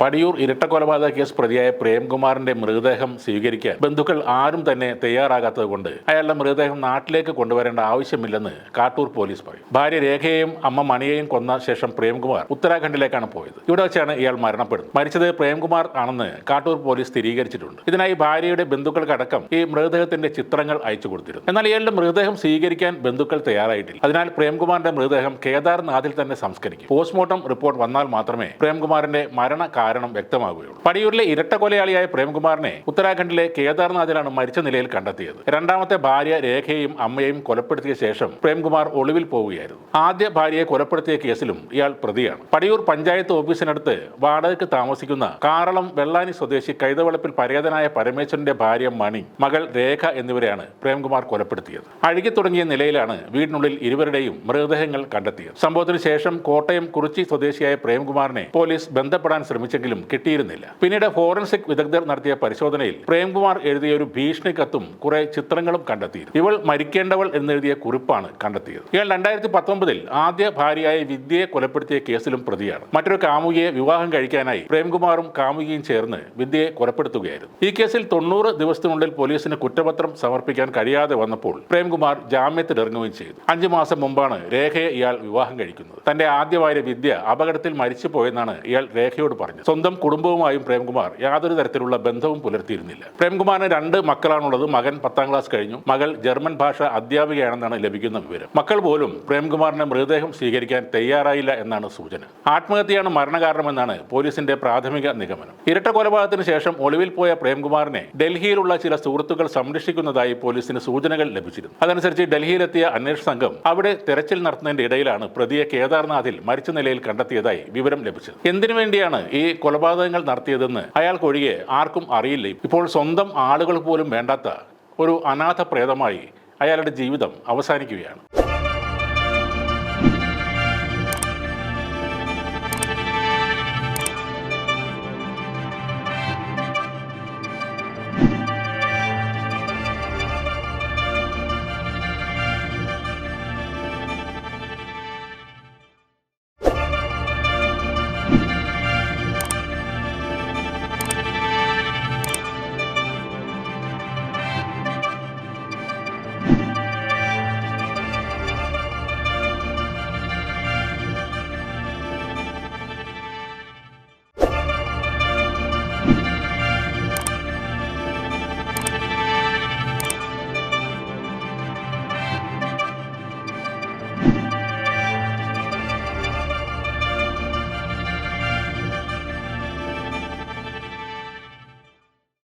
Padiyoor ഇരട്ടക്കൊലപാതക case പ്രതിയായ പ്രേംകുമാറിന്റെ മൃതദേഹം സ്വീകരിക്കാൻ ബന്ധുക്കൾ ആരും തന്നെ തയ്യാറാകാത്തതുകൊണ്ട് അയാളുടെ മൃതദേഹം നാട്ടിലേക്ക് കൊണ്ടുവരേണ്ട ആവശ്യമില്ലെന്ന് കാട്ടൂർ പോലീസ് പറയും. ഭാര്യ രേഖയെയും അമ്മ മണിയെയും കൊന്ന ശേഷം പ്രേംകുമാർ ഉത്തരാഖണ്ഡിലേക്കാണ് പോയത്. ഇവിടെ വെച്ചാണ് ഇയാൾ മരണപ്പെടുന്നത്. മരിച്ചത് പ്രേംകുമാർ ആണെന്ന് കാട്ടൂർ പോലീസ് സ്ഥിരീകരിച്ചിട്ടുണ്ട്. ഇതിനായി ഭാര്യയുടെ ബന്ധുക്കൾക്കടക്കം ഈ മൃതദേഹത്തിന്റെ ചിത്രങ്ങൾ അയച്ചു കൊടുത്തിരുന്നു. എന്നാൽ ഇയാളുടെ മൃതദേഹം സ്വീകരിക്കാൻ ബന്ധുക്കൾ തയ്യാറായിട്ടില്ല. അതിനാൽ പ്രേംകുമാറിന്റെ മൃതദേഹം കേദാർനാഥിൽ തന്നെ സംസ്കരിക്കും. പോസ്റ്റ്മോർട്ടം റിപ്പോർട്ട് വന്നാൽ മാത്രമേ പ്രേംകുമാറിന്റെ മരണ കാരണം വ്യക്തമാകുകയുള്ളൂ പടിയൂരിലെ ഇരട്ട കൊലയാളിയായ പ്രേംകുമാറിനെ ഉത്തരാഖണ്ഡിലെ കേദാർനാഥിലാണ് മരിച്ച നിലയിൽ കണ്ടെത്തിയത്. രണ്ടാമത്തെ ഭാര്യ രേഖയെയും അമ്മയെയും കൊലപ്പെടുത്തിയ ശേഷം പ്രേംകുമാർ ഒളിവിൽ പോവുകയായിരുന്നു. ആദ്യ ഭാര്യയെ കൊലപ്പെടുത്തിയ കേസിലും ഇയാൾ പ്രതിയാണ്. പടിയൂർ പഞ്ചായത്ത് ഓഫീസിനടുത്ത് വാടകയ്ക്ക് താമസിക്കുന്ന കാറളം വെള്ളാനി സ്വദേശി കൈതവളപ്പിൽ പരേതനായ പരമേശ്വരന്റെ ഭാര്യ മണി മകൾ രേഖ എന്നിവരെയാണ് പ്രേംകുമാർ കൊലപ്പെടുത്തിയത്. അഴുകി തുടങ്ങിയ നിലയിലാണ് വീടിനുള്ളിൽ ഇരുവരുടെയും മൃതദേഹങ്ങൾ കണ്ടെത്തിയത്. സംഭവത്തിന് ശേഷം കോട്ടയം കുറിച്ചി സ്വദേശിയായ പ്രേംകുമാറിനെ പോലീസ് ബന്ധപ്പെടാൻ ശ്രമിച്ചെങ്കിലും കിട്ടിയിരുന്നില്ല. പിന്നീട് ഫോറൻസിക് വിദഗ്ധർ നടത്തിയ പരിശോധനയിൽ പ്രേംകുമാർ എഴുതിയ ഒരു ഭീഷണി കത്തും കുറെ ചിത്രങ്ങളും കണ്ടെത്തിയിരുന്നു. ഇവൾ മരിക്കേണ്ടവൾ എന്നെഴുതിയ കുറിപ്പാണ് കണ്ടെത്തിയത്. ഇയാൾ രണ്ടായിരത്തി പത്തൊമ്പതിൽ ആദ്യ ഭാര്യയായ വിദ്യയെ കൊലപ്പെടുത്തിയ കേസിലും പ്രതിയാണ്. മറ്റൊരു കാമുകിയെ വിവാഹം കഴിക്കാനായി പ്രേംകുമാറും കാമുകിയും ചേർന്ന് വിദ്യയെ കൊലപ്പെടുത്തുകയായിരുന്നു. ഈ കേസിൽ തൊണ്ണൂറ് ദിവസത്തിനുള്ളിൽ പോലീസിന് കുറ്റപത്രം സമർപ്പിക്കാൻ കഴിയാതെ വന്നപ്പോൾ പ്രേംകുമാർ ജാമ്യത്തിൽ ഇറങ്ങുകയും ചെയ്തു. അഞ്ചു മാസം മുമ്പാണ് രേഖയെ ഇയാൾ വിവാഹം കഴിക്കുന്നത്. തന്റെ ആദ്യ ഭാര്യ വിദ്യ അപകടത്തിൽ മരിച്ചു പോയെന്നാണ് ഇയാൾ രേഖയോട് പറഞ്ഞത്. സ്വന്തം കുടുംബവുമായും പ്രേംകുമാർ യാതൊരു തരത്തിലുള്ള ബന്ധവും പുലർത്തിയിരുന്നില്ല. പ്രേംകുമാറിന് രണ്ട് മക്കളാണുള്ളത്. മകൻ പത്താം ക്ലാസ് കഴിഞ്ഞു. മകൾ ജർമ്മൻ ഭാഷ അധ്യാപികയാണെന്നാണ് ലഭിക്കുന്ന വിവരം. മക്കൾ പോലും പ്രേംകുമാറിന്റെ മൃതദേഹം സ്വീകരിക്കാൻ തയ്യാറായില്ല എന്നാണ് സൂചന. ആത്മഹത്യയാണ് മരണകാരണമെന്നാണ് പോലീസിന്റെ പ്രാഥമിക നിഗമനം. ഇരട്ട കൊലപാതകത്തിന് ശേഷം ഒളിവിൽ പോയ പ്രേംകുമാറിനെ ഡൽഹിയിലുള്ള ചില സുഹൃത്തുക്കൾ സംരക്ഷിക്കുന്നതായി പോലീസിന് സൂചനകൾ ലഭിച്ചിരുന്നു. അതനുസരിച്ച് ഡൽഹിയിലെത്തിയ അന്വേഷണ സംഘം അവിടെ തെരച്ചിൽ നടത്തുന്നതിന്റെ ഇടയിലാണ് പ്രതിയെ കേദാർനാഥിൽ മരിച്ച നിലയിൽ കണ്ടെത്തിയതായി വിവരം ലഭിച്ചത്. എന്തിനു വേണ്ടിയാണ് ഈ കൊലപാതകങ്ങൾ നടത്തിയതെന്ന് അയാൾക്കൊഴികെ ആർക്കും അറിയില്ല? ഇപ്പോൾ സ്വന്തം ആളുകൾ പോലും വേണ്ടാത്ത ഒരു അനാഥ പ്രേതമായി അയാളുടെ ജീവിതം അവസാനിക്കുകയാണ്.